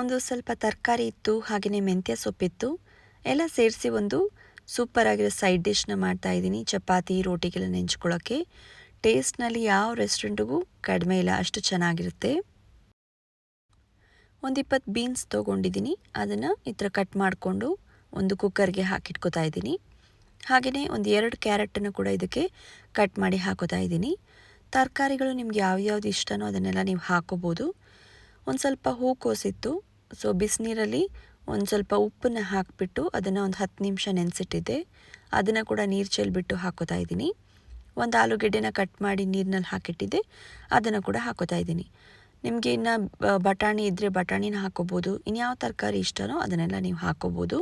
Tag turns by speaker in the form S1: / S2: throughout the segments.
S1: ಒಂದು ಸ್ವಲ್ಪ ತರಕಾರಿ ಇತ್ತು ಹಾಗೆಯೇ ಮೆಂತ್ಯ ಸೊಪ್ಪಿತ್ತು ಎಲ್ಲ ಸೇರಿಸಿ ಒಂದು ಸೂಪರ್ ಆಗಿರೋ ಸೈಡ್ ಡಿಶ್ನ ಮಾಡ್ತಾಯಿದ್ದೀನಿ ಚಪಾತಿ, ರೋಟಿಗೆಲ್ಲ ನೆಂಚ್ಕೊಳ್ಳೋಕ್ಕೆ ಟೇಸ್ಟ್ನಲ್ಲಿ ಯಾವ ರೆಸ್ಟೋರೆಂಟಿಗೂ ಕಡಿಮೆ ಇಲ್ಲ, ಅಷ್ಟು ಚೆನ್ನಾಗಿರುತ್ತೆ. ಒಂದು ಇಪ್ಪತ್ತು ಬೀನ್ಸ್ ತೊಗೊಂಡಿದ್ದೀನಿ, ಅದನ್ನು ಈ ಥರ ಕಟ್ ಮಾಡಿಕೊಂಡು ಒಂದು ಕುಕ್ಕರ್ಗೆ ಹಾಕಿಟ್ಕೋತಾ ಇದ್ದೀನಿ. ಹಾಗೆಯೇ ಒಂದು ಎರಡು ಕ್ಯಾರೆಟನ್ನು ಕೂಡ ಇದಕ್ಕೆ ಕಟ್ ಮಾಡಿ ಹಾಕೋತಾ ಇದ್ದೀನಿ. ತರಕಾರಿಗಳು ನಿಮ್ಗೆ ಯಾವ್ಯಾವ್ದು ಇಷ್ಟನೋ ಅದನ್ನೆಲ್ಲ ನೀವು ಹಾಕೋಬೋದು. ಒಂದು ಸ್ವಲ್ಪ ಹೂಕೋಸಿತ್ತು ಸೊ ಬಿಸಿನೀರಲ್ಲಿ ಒಂದು ಸ್ವಲ್ಪ ಉಪ್ಪನ್ನು ಹಾಕಿಬಿಟ್ಟು ಅದನ್ನು ಒಂದು ಹತ್ತು ನಿಮಿಷ ನೆನೆಸಿಟ್ಟಿದ್ದೆ. ಅದನ್ನು ಕೂಡ ನೀರು ಚೆಲ್ಬಿಟ್ಟು ಹಾಕೋತಾ ಇದ್ದೀನಿ. ಒಂದು ಆಲೂಗೆಡ್ಡೆನ ಕಟ್ ಮಾಡಿ ನೀರಿನಲ್ಲಿ ಹಾಕಿಟ್ಟಿದ್ದೆ. ಅದನ್ನು ಕೂಡ ಹಾಕೋತಾ ಇದ್ದೀನಿ. ನಿಮಗೆ ಇನ್ನು ಬಟಾಣಿ ಇದ್ದರೆ ಬಟಾಣಿನ ಹಾಕೋಬೋದು. ಇನ್ಯಾವ ತರಕಾರಿ ಇಷ್ಟನೋ ಅದನ್ನೆಲ್ಲ ನೀವು ಹಾಕೋಬೋದು.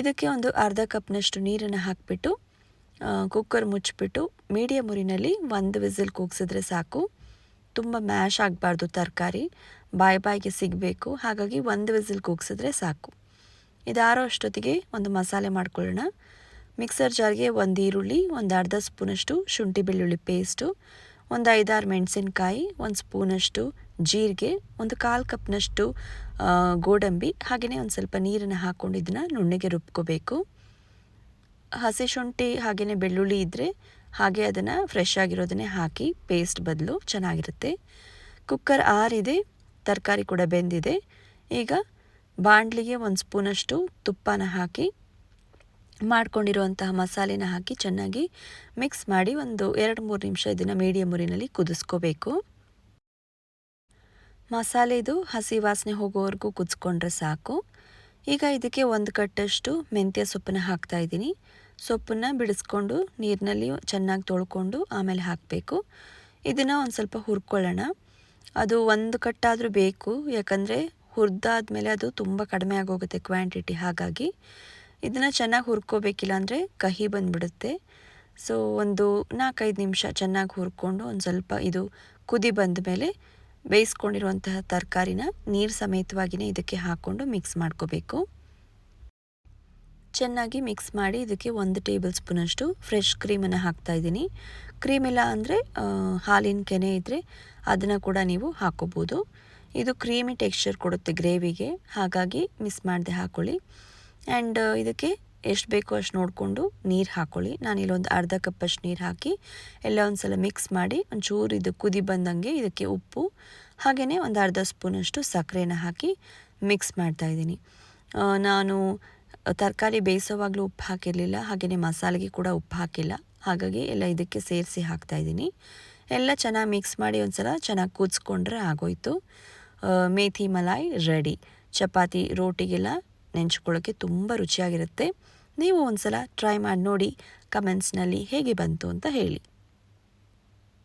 S1: ಇದಕ್ಕೆ ಒಂದು ಅರ್ಧ ಕಪ್ನಷ್ಟು ನೀರನ್ನು ಹಾಕಿಬಿಟ್ಟು ಕುಕ್ಕರ್ ಮುಚ್ಚಿಬಿಟ್ಟು ಮೀಡಿಯಮ್ ಉರಿನಲ್ಲಿ ಒಂದು ವಿಸಿಲ್ ಕೂಗ್ಸಿದ್ರೆ ಸಾಕು. ತುಂಬ ಮ್ಯಾಶ್ ಆಗಬಾರ್ದು ತರಕಾರಿ. ಬಾಯಿ ಬಾಯಿಗೆ ಸಿಗಬೇಕು. ಹಾಗಾಗಿ ಒಂದು ವಿಸಿಲ್ ಕೂಗ್ಸಿದ್ರೆ ಸಾಕು. ಇದಾರೋ ಅಷ್ಟೊತ್ತಿಗೆ ಒಂದು ಮಸಾಲೆ ಮಾಡ್ಕೊಳ್ಳೋಣ. ಮಿಕ್ಸರ್ ಜಾರ್ಗೆ ಒಂದು ಈರುಳ್ಳಿ, ಒಂದು ಅರ್ಧ ಸ್ಪೂನಷ್ಟು ಶುಂಠಿ ಬೆಳ್ಳುಳ್ಳಿ ಪೇಸ್ಟು ಒಂದು ಐದಾರು ಮೆಣಸಿನ್ಕಾಯಿ, ಒಂದು ಸ್ಪೂನಷ್ಟು ಜೀರಿಗೆ, ಒಂದು ಕಾಲು ಕಪ್ನಷ್ಟು ಗೋಡಂಬಿ ಹಾಗೆಯೇ ಒಂದು ಸ್ವಲ್ಪ ನೀರನ್ನು ಹಾಕ್ಕೊಂಡು ಇದನ್ನು ನುಣ್ಣಗೆ ರುಬ್ಕೋಬೇಕು. ಹಸಿ ಶುಂಠಿ ಹಾಗೆಯೇ ಬೆಳ್ಳುಳ್ಳಿ ಇದ್ದರೆ ಹಾಗೆ ಅದನ್ನು ಫ್ರೆಶ್ ಆಗಿರೋದನ್ನೇ ಹಾಕಿ ಪೇಸ್ಟ್ ಬದಲು ಚೆನ್ನಾಗಿರುತ್ತೆ. ಕುಕ್ಕರ್ ಆರಿದೆ. ತರಕಾರಿ ಕೂಡ ಬೆಂದಿದೆ. ಈಗ ಬಾಣಲಿಗೆ ಒಂದು ಸ್ಪೂನಷ್ಟು ತುಪ್ಪನ ಹಾಕಿ ಮಾಡ್ಕೊಂಡಿರುವಂತಹ ಮಸಾಲೆನ ಹಾಕಿ ಚೆನ್ನಾಗಿ ಮಿಕ್ಸ್ ಮಾಡಿ ಒಂದು ಎರಡು ಮೂರು ನಿಮಿಷ ಇದನ್ನು ಮೀಡಿಯಮ್ ಊರಿನಲ್ಲಿ ಕುದಿಸ್ಕೋಬೇಕು. ಮಸಾಲೆದು ಹಸಿ ವಾಸನೆ ಹೋಗೋವರೆಗೂ ಕುದಿಸ್ಕೊಂಡ್ರೆ ಸಾಕು. ಈಗ ಇದಕ್ಕೆ ಒಂದು ಕಟ್ಟಷ್ಟು ಮೆಂತ್ಯ ಸೊಪ್ಪನ್ನು ಹಾಕ್ತಾ ಇದ್ದೀನಿ. ಸೊಪ್ಪನ್ನು ಬಿಡಿಸ್ಕೊಂಡು ನೀರಿನಲ್ಲಿ ಚೆನ್ನಾಗಿ ತೊಳ್ಕೊಂಡು ಆಮೇಲೆ ಹಾಕಬೇಕು. ಇದನ್ನು ಒಂದು ಸ್ವಲ್ಪ ಹುರ್ಕೊಳ್ಳೋಣ. ಅದು ಒಂದು ಕಟ್ಟಾದರೂ ಬೇಕು. ಯಾಕಂದರೆ ಹುರಿದಾದ್ಮೇಲೆ ಅದು ತುಂಬ ಕಡಿಮೆ ಆಗೋಗುತ್ತೆ ಕ್ವಾಂಟಿಟಿ. ಹಾಗಾಗಿ ಇದನ್ನು ಚೆನ್ನಾಗಿ ಹುರ್ಕೋಬೇಕಿಲ್ಲ ಅಂದರೆ ಕಹಿ ಬಂದುಬಿಡುತ್ತೆ. ಸೊ ಒಂದು ನಾಲ್ಕೈದು ನಿಮಿಷ ಚೆನ್ನಾಗಿ ಹುರ್ಕೊಂಡು ಒಂದು ಸ್ವಲ್ಪ ಇದು ಕುದಿ ಬಂದ ಮೇಲೆ ಬೇಯಿಸ್ಕೊಂಡಿರುವಂತಹ ತರಕಾರಿನ ನೀರು ಸಮೇತವಾಗಿಯೇ ಇದಕ್ಕೆ ಹಾಕ್ಕೊಂಡು ಮಿಕ್ಸ್ ಮಾಡ್ಕೋಬೇಕು. ಚೆನ್ನಾಗಿ ಮಿಕ್ಸ್ ಮಾಡಿ ಇದಕ್ಕೆ ಒಂದು ಟೇಬಲ್ ಸ್ಪೂನಷ್ಟು ಫ್ರೆಶ್ ಕ್ರೀಮನ್ನು ಹಾಕ್ತಾಯಿದ್ದೀನಿ ಕ್ರೀಮ್ ಇಲ್ಲ ಅಂದರೆ ಹಾಲಿನ ಕೆನೆ ಇದ್ದರೆ ಅದನ್ನು ಕೂಡ ನೀವು ಹಾಕೋಬೋದು. ಇದು ಕ್ರೀಮಿ ಟೆಕ್ಸ್ಚರ್ ಕೊಡುತ್ತೆ ಗ್ರೇವಿಗೆ ಹಾಗಾಗಿ ಮಿಸ್ ಮಾಡದೆ ಹಾಕ್ಕೊಳ್ಳಿ ಆ್ಯಂಡ್ ಇದಕ್ಕೆ ಎಷ್ಟು ಬೇಕೋ ಅಷ್ಟು ನೋಡಿಕೊಂಡು ನೀರು ಹಾಕ್ಕೊಳ್ಳಿ ನಾನು ಇಲ್ಲೊಂದು ಅರ್ಧ ಕಪ್ಪಷ್ಟು ನೀರು ಹಾಕಿ ಎಲ್ಲ ಒಂದು ಸಲ ಮಿಕ್ಸ್ ಮಾಡಿ ಒಂಚೂರು ಇದು ಕುದಿ ಬಂದಂಗೆ ಇದಕ್ಕೆ ಉಪ್ಪು ಹಾಗೆಯೇ ಒಂದು ಅರ್ಧ ಸ್ಪೂನಷ್ಟು ಸಕ್ಕರೆನ ಹಾಕಿ ಮಿಕ್ಸ್ ಮಾಡ್ತಾಯಿದ್ದೀನಿ ನಾನು ತರಕಾರಿ ಬೇಯಿಸೋವಾಗಲೂ ಉಪ್ಪು ಹಾಕಿರಲಿಲ್ಲ ಹಾಗೆಯೇ ಮಸಾಲೆಗೆ ಕೂಡ ಉಪ್ಪು ಹಾಕಿಲ್ಲ. ಹಾಗಾಗಿ ಎಲ್ಲ ಇದಕ್ಕೆ ಸೇರಿಸಿ ಹಾಕ್ತಾಯಿದ್ದೀನಿ ಎಲ್ಲ ಚೆನ್ನಾಗಿ ಮಿಕ್ಸ್ ಮಾಡಿ ಒಂದು ಸಲ ಚೆನ್ನಾಗಿ ಕೂದಿಸ್ಕೊಂಡ್ರೆ ಆಗೋಯ್ತು. ಮೇಥಿ ಮಲಾಯ್ ರೆಡಿ ಚಪಾತಿ ರೋಟಿಗೆಲ್ಲ ನೆಂಚ್ಕೊಳ್ಳೋಕ್ಕೆ ತುಂಬ ರುಚಿಯಾಗಿರುತ್ತೆ. ನೀವು ಒಂದು ಸಲ ಟ್ರೈ ಮಾಡಿ ನೋಡಿ ಕಮೆಂಟ್ಸ್ನಲ್ಲಿ ಹೇಗೆ ಬಂತು ಅಂತ ಹೇಳಿ.